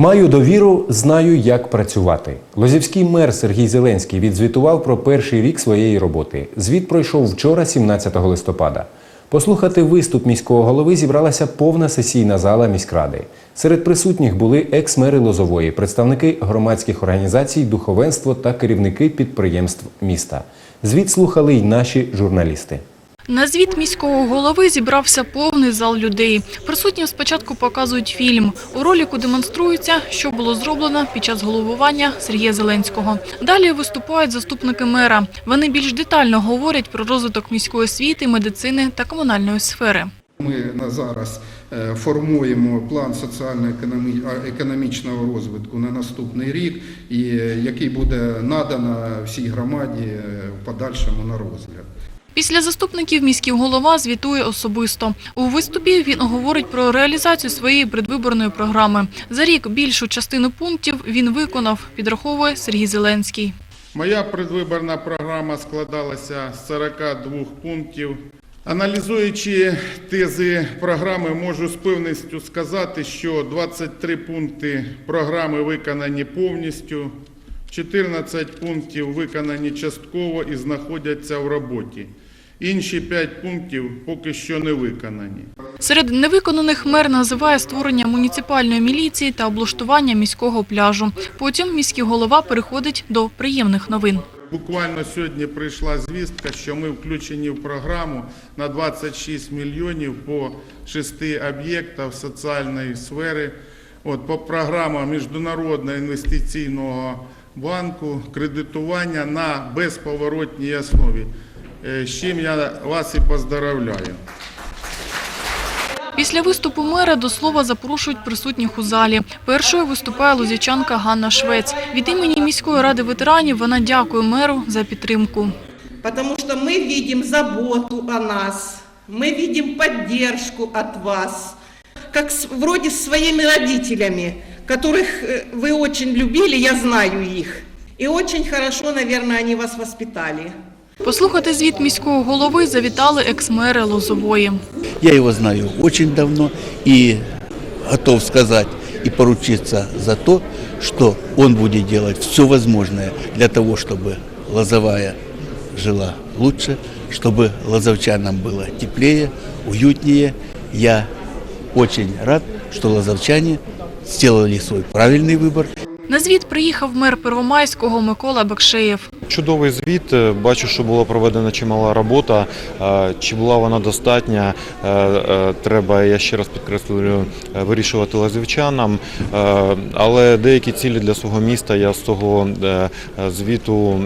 Маю довіру, знаю, як працювати. Лозівський мер Сергій Зеленський відзвітував про перший рік своєї роботи. Звіт пройшов вчора, 17 листопада. Послухати виступ міського голови зібралася повна сесійна зала міськради. Серед присутніх були екс-мери Лозової, представники громадських організацій, духовенство та керівники підприємств міста. Звіт слухали й наші журналісти. На звіт міського голови зібрався повний зал людей. Присутнім спочатку показують фільм. У роліку демонструється, що було зроблено під час головування Сергія Зеленського. Далі виступають заступники мера. Вони більш детально говорять про розвиток міської освіти, медицини та комунальної сфери. Ми на зараз е, формуємо план соціально-економічного розвитку на наступний рік, е, який буде надано всій громаді е, в подальшому на розгляд. Після заступників міський голова звітує особисто. У виступі він говорить про реалізацію своєї предвиборної програми. За рік більшу частину пунктів він виконав, підраховує Сергій Зеленський. Моя предвиборна програма складалася з 42 пунктів. Аналізуючи тези програми, можу з певністю сказати, що 23 пункти програми виконані повністю, 14 пунктів виконані частково і знаходяться в роботі. Інші 5 пунктів поки що не виконані. Серед невиконаних мер називає створення муніципальної міліції та облаштування міського пляжу. Потім міський голова переходить до приємних новин. Буквально сьогодні прийшла звістка, що ми включені в програму на 26 мільйонів по шести об'єктах соціальної сфери. От по програмам Міжнародного інвестиційного банку кредитування на безповоротній основі. Е, З чим я вас і поздравляю. Після виступу мера до слова запрошують присутніх у залі. Першою виступає лозівчанка Ганна Швець. Від імені міської ради ветеранів вона дякує меру за підтримку. Потому что мы видим заботу о нас, мы видим поддержку от вас, как с- вроде с своими родителями, которых э, вы очень любили, я знаю их. И очень хорошо, наверное, они вас воспитали. Послухати звіт міського голови завітали екс-мери Лозової. Я его знаю очень давно и готов сказать и поручиться за то, что он будет делать все возможное для того, чтобы Лозовая жила лучше, чтобы лозовчанам было теплее, уютнее. Я очень рад, что лазовчане сделали свой правильный выбор. На звіт приїхав мер Первомайського Микола Бекшеєв. Чудовий звіт. Е, Бачу, що була проведена чимала робота. Е, Чи була вона достатня? е, Треба, я ще раз підкреслюю, вирішувати лазівчанам. Але деякі цілі для свого міста я з цього е, звіту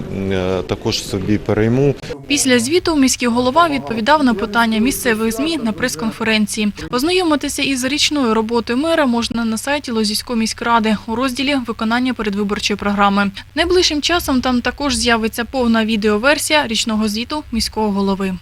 також собі перейму. Після звіту міський голова відповідав на питання місцевих ЗМІ на прес-конференції. Ознайомитися із річною роботою мера можна на сайті Лозівської міськради у розділі «Виконання передвиборчої програми». Найближчим часом там також з'явиться повна відеоверсія річного звіту міського голови.